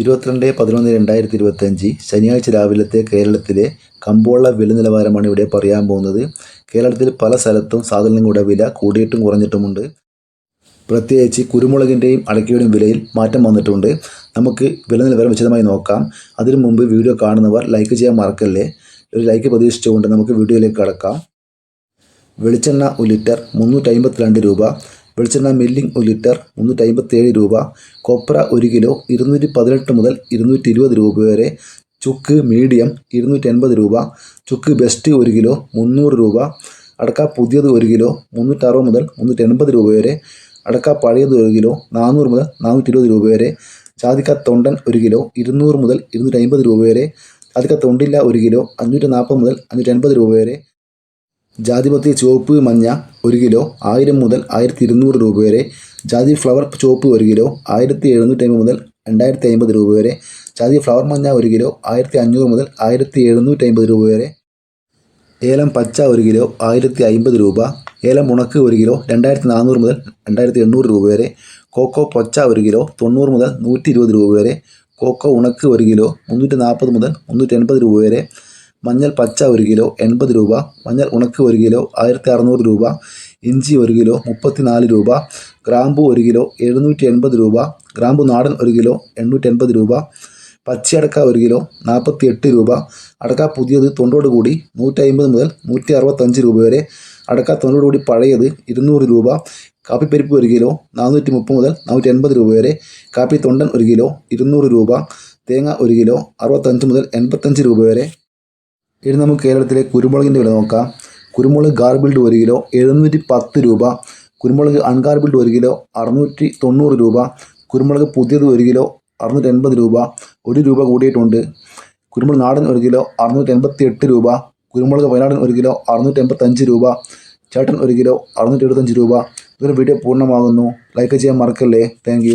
ഇരുപത്തിരണ്ട് പതിനൊന്ന് രണ്ടായിരത്തി ഇരുപത്തഞ്ച് ശനിയാഴ്ച രാവിലത്തെ കേരളത്തിലെ കമ്പോള വില നിലവാരമാണ് ഇവിടെ പറയാൻ പോകുന്നത്. കേരളത്തിൽ പല സ്ഥലത്തും സാധനങ്ങളുടെ വില കൂടിയിട്ടും കുറഞ്ഞിട്ടുമുണ്ട്. പ്രത്യേകിച്ച് കുരുമുളകിന്റെയും അടയ്ക്കയുടെയും വിലയിൽ മാറ്റം വന്നിട്ടുണ്ട്. നമുക്ക് വില നിലവാരം വിശദമായി നോക്കാം. അതിനു മുമ്പ് വീഡിയോ കാണുന്നവർ ലൈക്ക് ചെയ്യാൻ മറക്കല്ലേ? ഒരു ലൈക്ക് പ്രതീക്ഷിച്ചുകൊണ്ട് നമുക്ക് വീഡിയോയിലേക്ക് കടക്കാം. വെളിച്ചെണ്ണ ഒരു ലിറ്റർ മുന്നൂറ്റി രൂപ. വെളിച്ചെണ്ണ മില്ലിംഗ് ഒരു ലിറ്റർ മുന്നൂറ്റി അമ്പത്തേഴ് രൂപ കൊപ്ര ഒരു കിലോ ഇരുന്നൂറ്റി പതിനെട്ട് മുതൽ ഇരുന്നൂറ്റി ഇരുപത് രൂപ വരെ ചുക്ക് മീഡിയം ഇരുന്നൂറ്റി എൺപത് രൂപ ചുക്ക് ബെസ്റ്റ് ഒരു കിലോ മുന്നൂറ് രൂപ അടക്ക പുതിയത് ഒരു കിലോ മുന്നൂറ്ററുപത് മുതൽ മുന്നൂറ്റി എൺപത് രൂപ വരെ അടക്ക പഴയത് ഒരു കിലോ നാനൂറ് മുതൽ നാനൂറ്റി ഇരുപത് രൂപ വരെ ചാതിക്ക തൊണ്ടൻ ഒരു കിലോ ഇരുന്നൂറ് മുതൽ ഇരുന്നൂറ്റി അമ്പത് രൂപ വരെ ചാതിക്ക തൊണ്ടില്ല ഒരു കിലോ അഞ്ഞൂറ്റി നാൽപ്പത് മുതൽ അഞ്ഞൂറ്റി എൺപത് രൂപ വരെ ജാതിപത്രി ചുവപ്പ് മഞ്ഞ ഒരു കിലോ ആയിരം മുതൽ ആയിരത്തി ഇരുന്നൂറ് രൂപ വരെ. ജാതി ഫ്ലവർ ചുവപ്പ് ഒരു കിലോ ആയിരത്തി എഴുന്നൂറ്റി അമ്പത് മുതൽ രണ്ടായിരത്തി അമ്പത് രൂപ വരെ. ജാതി ഫ്ലവർ മഞ്ഞ ഒരു കിലോ ആയിരത്തി അഞ്ഞൂറ് മുതൽ ആയിരത്തി എഴുന്നൂറ്റി അമ്പത് രൂപ വരെ. ഏലം പച്ച ഒരു കിലോ ആയിരത്തി അമ്പത് രൂപ. ഏലം ഉണക്ക് ഒരു കിലോ രണ്ടായിരത്തി നാനൂറ് മുതൽ രണ്ടായിരത്തി എണ്ണൂറ് രൂപ വരെ. കോക്കോ പച്ച ഒരു കിലോ തൊണ്ണൂറ് മുതൽ നൂറ്റി ഇരുപത് രൂപ വരെ. കോക്കോ ഉണക്ക് ഒരു കിലോ മുന്നൂറ്റി നാൽപ്പത് മുതൽ മുന്നൂറ്റി എൺപത് രൂപ വരെ. മഞ്ഞൾ പച്ച ഒരു കിലോ എൺപത് രൂപ. മഞ്ഞൾ ഉണക്ക് ഒരു കിലോ ആയിരത്തി അറുന്നൂറ് രൂപ. ഇഞ്ചി ഒരു കിലോ മുപ്പത്തി നാല് രൂപ. ഗ്രാമ്പു ഒരു കിലോ എഴുന്നൂറ്റി എൺപത് രൂപ. ഗ്രാമ്പു നാടൻ ഒരു കിലോ എണ്ണൂറ്റി എൺപത് രൂപ. പച്ചയടക്ക ഒരു കിലോ നാൽപ്പത്തി എട്ട് രൂപ. അടക്ക പുതിയത് തൊണ്ടോട് കൂടി നൂറ്റി അമ്പത് മുതൽ നൂറ്റി അറുപത്തഞ്ച് രൂപ വരെ. അടക്ക തൊണ്ടോട് കൂടി പഴയത് ഇരുന്നൂറ് രൂപ. കാപ്പിപ്പരിപ്പ് ഒരു കിലോ നാനൂറ്റി മുപ്പത് മുതൽ നാനൂറ്റി എൺപത് രൂപ വരെ. കാപ്പി തൊണ്ടൻ ഒരു കിലോ ഇരുന്നൂറ് രൂപ. തേങ്ങ ഒരു കിലോ അറുപത്തഞ്ച് മുതൽ എൺപത്തഞ്ച് രൂപ വരെ. ഇനി നമുക്ക് കേരളത്തിലെ കുരുമുളകിന്റെ വില നോക്കാം. കുരുമുളക് ഗാർബിൾഡ് ഒരു കിലോ എഴുന്നൂറ്റി പത്ത് രൂപ. കുരുമുളക് അൺഗാർബിൾഡ് ഒരു കിലോ അറുന്നൂറ്റി തൊണ്ണൂറ് രൂപ. കുരുമുളക് പുതിയത് ഒരു കിലോ അറുന്നൂറ്റി എൺപത് രൂപ. ഒരു രൂപ കൂടിയിട്ടുണ്ട്. കുരുമുളക് നാടൻ ഒരു കിലോ അറുന്നൂറ്റി എൺപത്തി എട്ട് രൂപ. കുരുമുളക് വയനാടൻ ഒരു കിലോ അറുന്നൂറ്റി എൺപത്തഞ്ച് രൂപ. ചേട്ടൻ ഒരു കിലോ അറുന്നൂറ്റി എഴുപത്തഞ്ച് രൂപ. ഇതൊരു വീഡിയോ പൂർണമാകുന്നു. ലൈക്ക് ചെയ്യാൻ മറക്കല്ലേ. താങ്ക്